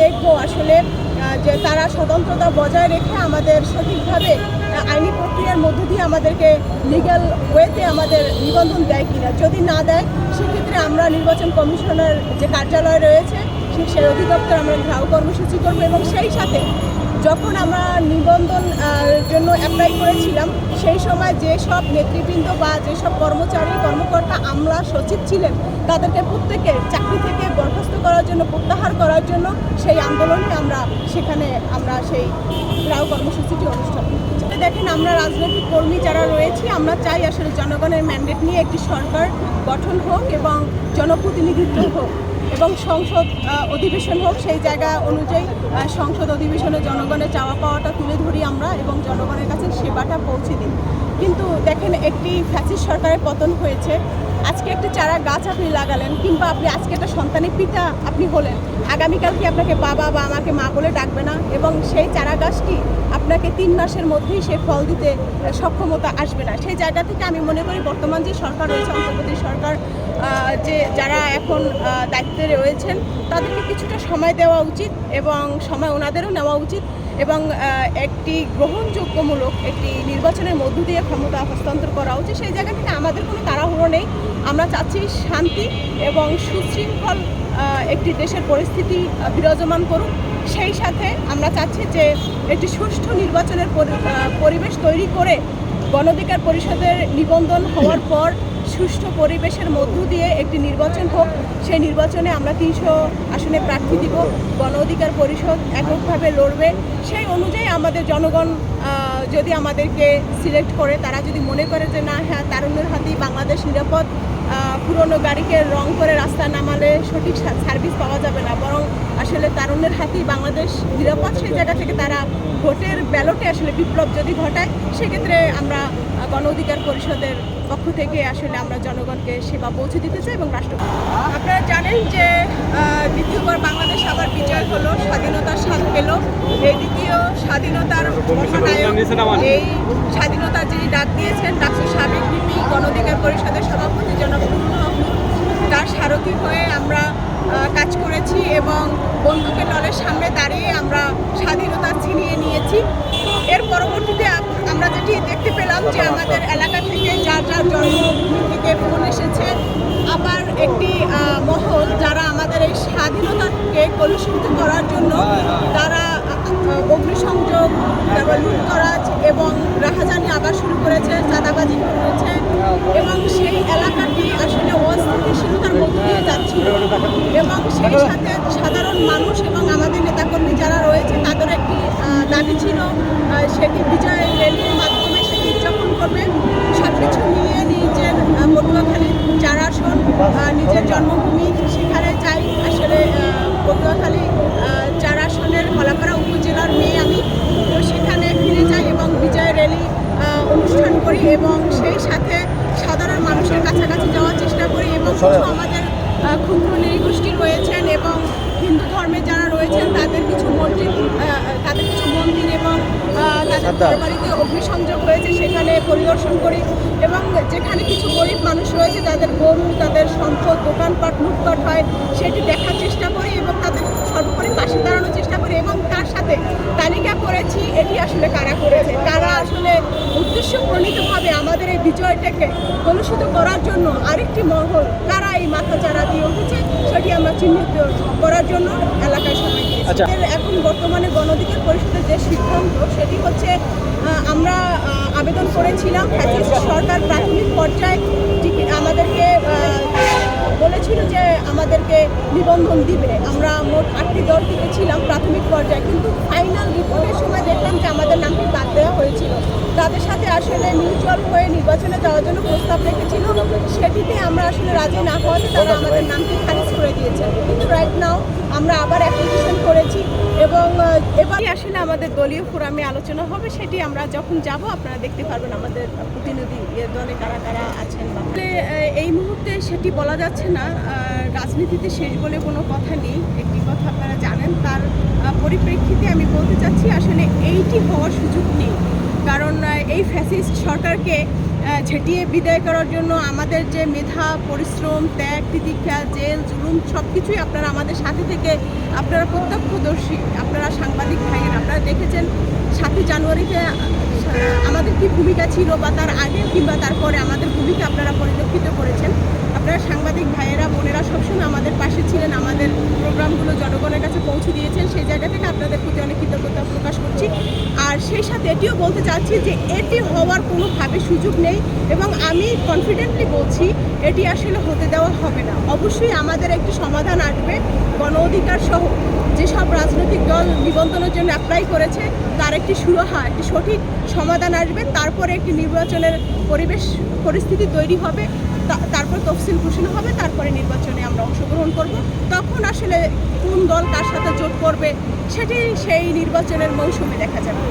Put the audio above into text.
দেখব আসলে যে তারা স্বতন্ত্রতা বজায় রেখে আমাদের সঠিকভাবে আইনি প্রক্রিয়ার মধ্য দিয়ে আমাদেরকে লিগ্যাল ওয়েতে আমাদের নিবন্ধন দেয় কিনা। যদি না দেয়, সেক্ষেত্রে আমরা নির্বাচন কমিশনের যে কার্যালয় রয়েছে সেই অধিদপ্তর আমরা ঘেরাও কর্মসূচি করব এবং সেই সাথে যখন আমরা নিবন্ধন জন্য অ্যাপ্লাই করেছিলাম সেই সময় যেসব নেতৃবৃন্দ বা যেসব কর্মচারী, কর্মকর্তা আমলা সচিব ছিলেন, তাদেরকে প্রত্যেকে চাকরি থেকে বরখাস্ত করার জন্য, প্রত্যাহার করার জন্য সেই আন্দোলনে আমরা সেখানে আমরা সেই গ্রাহ কর্মসূচিটি অনুষ্ঠান করতে দেখেন, আমরা রাজনৈতিক কর্মী যারা রয়েছি, আমরা চাই আসলে জনগণের ম্যান্ডেট নিয়ে একটি সরকার গঠন হোক এবং জনপ্রতিনিধিত্ব হোক। এবং সংসদ অধিবেশন হোক, সেই জায়গা অনুযায়ী সংসদ অধিবেশনে জনগণের চাওয়া পাওয়াটা তুলে ধরি আমরা এবং জনগণের কাছে সেবাটা পৌঁছে দিই। কিন্তু দেখেন, একটি ফ্যাসিস্ট সরকারের পতন হয়েছে। আজকে একটি চারা গাছ আপনি লাগালেন, কিংবা আপনি আজকে একটা সন্তানের পিতা আপনি হলেন। আগামীকাল কি আপনাকে বাবা বা আমাকে মা বলে ডাকবে না? এবং সেই চারা গাছটি আপনাকে তিন মাসের মধ্যেই সে ফল দিতে সক্ষমতা আসবে না। সেই জায়গা থেকে আমি মনে করি বর্তমান যে সরকার রয়েছে, অন্তর্বর্তী সরকার যে যারা এখন দায়িত্বে রয়েছেন, তাদেরকে কিছুটা সময় দেওয়া উচিত এবং সময় ওনাদেরও নেওয়া উচিত। এবং একটি গ্রহণযোগ্যমূলক একটি নির্বাচনের মধ্য দিয়ে ক্ষমতা হস্তান্তর করা উচিত, সেই জায়গা থেকে আমাদের কোনো তাড়াহুড়ো নেই। আমরা চাচ্ছি শান্তি এবং সুশৃঙ্খল একটি দেশের পরিস্থিতি বিরাজমান করুক। সেই সাথে আমরা চাচ্ছি যে একটি সুষ্ঠু নির্বাচনের পরিবেশ তৈরি করে গণধিকার পরিষদের নিবন্ধন হওয়ার পর সুষ্ঠু পরিবেশের মধ্য দিয়ে একটি নির্বাচন হোক, সেই নির্বাচনে আমরা তিনশো আসনে প্রার্থী দিব, গণ অধিকার পরিষদ এককভাবে লড়বে। সেই অনুযায়ী আমাদের জনগণ যদি আমাদেরকে সিলেক্ট করে, তারা যদি মনে করে যে না হ্যাঁ তারুণ্যের হাতেই বাংলাদেশ নিরাপদ পুরনো গাড়িকে রং করে রাস্তা নামালে সঠিক সার্ভিস পাওয়া যাবে না, বরং আসলে তারুণ্যের হাতেই বাংলাদেশ নিরাপদ, সেই জায়গা থেকে তারা ভোটের ব্যালটে আসলে বিপ্লব যদি ঘটায়, সেক্ষেত্রে আমরা গণ অধিকার পরিষদের পক্ষ থেকে আসলে আমরা জনগণকে সেবা পৌঁছে দিতে চাই এবং রাষ্ট্র আপনারা জানেন যে দ্বিতীয়বার বাংলাদেশ আবার বিজয় হলো স্বাধীনতার স্বাদ পেল। এই দ্বিতীয় স্বাধীনতার এই স্বাধীনতা যিনি ডাক দিয়েছেন ডাক্তার সাবেক ভিপি গণ অধিকার পরিষদের সভাপতি নূর, তার সারথি হয়ে আমরা কাজ করেছি এবং বন্দুকের দলের সামনে দাঁড়িয়ে আমরা স্বাধীনতা ছিনিয়ে নিয়েছি এর পরবর্তীতে আপ- আমরা যেটি দেখতে পেলাম যে আমাদের এলাকা থেকে যার যার জন্মভূমি থেকে ফোন এসেছে আবার একটি আহ, মহল যারা আমাদের এই স্বাধীনতাকে কলুষিত করার জন্য তারা অগ্নিসংযোগ, তারপর লুটতরাজ এবং রাহাজানি আবার শুরু করেছে, চাঁদাবাজি করেছে এবং সেই এলাকাটি আসলে অস্থিতিশীলতার মধ্য দিয়ে যাচ্ছিল এবং সেই সাথে সাধারণ মানুষ এবং আমাদের নেতাকর্মী যারা রয়েছে তাদের একটি দাবি ছিল সেটি বিজয় র্যালির মাধ্যমে সেটি উদযাপন করবে সব কিছু মিলিয়ে নিজের আহ, পটুয়াখালী চার আসন আহ, নিজের জন্মভূমি সেখানে চাই আসলে আহ, পটুয়াখালী আহ, চার আসনের কলাপাড়া উপজেলার মেয়ে আমি তো সেখানে ফিরে যাই এবং বিজয় র্যালি আহ, অনুষ্ঠান করি এবং সেই সাথে সাধারণ মানুষের কাছাকাছি যাওয়ার চেষ্টা করি এবং আমাদের ক্ষুদ্র নৃগোষ্ঠী রয়েছেন এবং হিন্দু ধর্মে যারা রয়েছেন তাদের কিছু মন্দির তাদের কিছু মন্দির এবং তাদের ঘরবাড়িতে অগ্নিসংযোগ হয়েছে সেখানে পরিদর্শন করি এবং যেখানে কিছু গরিব মানুষ রয়েছে তাদের গরু তাদের সম্পদ দোকানপাট লুটপাট হয় সেটি দেখার চেষ্টা করি এবং তাদের সর্বোপরি পাশে দাঁড়ানোর চেষ্টা করি এবং তার সাথে তালিকা করেছি এটি আসলে কারা করেছে তারা আসলে উদ্দেশ্য প্রণীতভাবে বিজয়টাকে কলুষিত করার জন্য আরেকটি মহল তারা এই মাথা চারা দিয়ে উঠেছে সেটি আমরা চিহ্নিত করার জন্য এলাকায় সবাই। আচ্ছা। এখন বর্তমানে গণধিকার পরিষদের যে সিদ্ধান্ত সেটি হচ্ছে আমরা আবেদন করেছিলাম ফ্যাসিস্ট সরকার প্রাথমিক পর্যায়ে আমাদেরকে নিবন্ধন দিবে। আমরা মোট আটটি দল থেকে ছিলাম প্রাথমিক পর্যায়ে, কিন্তু ফাইনাল রিপোর্টের সময় দেখলাম যে আমাদের নামটি বাদ দেওয়া হয়েছিল। তাদের সাথে আসলে মিউচুয়াল হয়ে নির্বাচনে যাওয়ার জন্য প্রস্তাব রেখেছিল। সেটিতে আমরা আসলে রাজি না হওয়াতে তারা আমাদের নামটি খারিজ করে দিয়েছে। কিন্তু রাইট নাও আমরা আবার অ্যাপ্লিকেশন করেছি এবং আহ, এবারই আসলে আমাদের দলীয় ফোরামে আলোচনা হবে সেটি আমরা যখন যাব আপনারা দেখতে পারবেন আমাদের প্রতিনিধি দলে কারা কারা আছেন এই মুহূর্তে সেটি বলা যাচ্ছে না রাজনীতিতে শেষ বলে কোনো কথা নেই একটি কথা আপনারা জানেন তার পরিপ্রেক্ষিতে আমি বলতে চাচ্ছি আসলে এইটি হওয়ার সুযোগ নেই। কারণ এই ফ্যাসিস্ট সরকারকে ঝেঁটিয়ে বিদায় করার জন্য আমাদের যে মেধা, পরিশ্রম, ত্যাগ, তিতিক্ষা, জেল, জুলুম সব কিছুই আপনারা আমাদের সাথে থেকে আপনারা প্রত্যক্ষদর্শী, আপনারা সাংবাদিক ভাইয়ের, আপনারা দেখেছেন সাতই জানুয়ারিতে আমাদের কি ভূমিকা ছিল বা তার আগে কিংবা তারপরে আমাদের ভূমিকা আপনারা পরিলক্ষিত করেছেন। আপনারা সাংবাদিক ভাইয়েরা, বোনেরা সবসময় আমাদের পাশে ছিলেন, আমাদের প্রোগ্রামগুলো জনগণের কাছে পৌঁছে দিয়েছেন। সেই জায়গা থেকে আপনাদের প্রতি সেই সাথে এটিও বলতে চাচ্ছি যে এটি হওয়ার কোনোভাবে সুযোগ নেই এবং আমি কনফিডেন্টলি বলছি এটি আসলে হতে দেওয়া হবে না। অবশ্যই আমাদের একটি সমাধান আসবে। গণ অধিকার সহ যেসব রাজনৈতিক দল নিবন্ধনের জন্য অ্যাপ্লাই করেছে, তার একটি সুরাহা, একটি সঠিক সমাধান আসবে। তারপরে একটি নির্বাচনের পরিবেশ, পরিস্থিতি তৈরি হবে। তারপর তফসিল ঘোষণা হবে। তারপরে নির্বাচনে আমরা অংশগ্রহণ করব। তখন আসলে কোন দল কার সাথে জোট করবে, সেটি সেই নির্বাচনের মৌসুমে দেখা যাবে।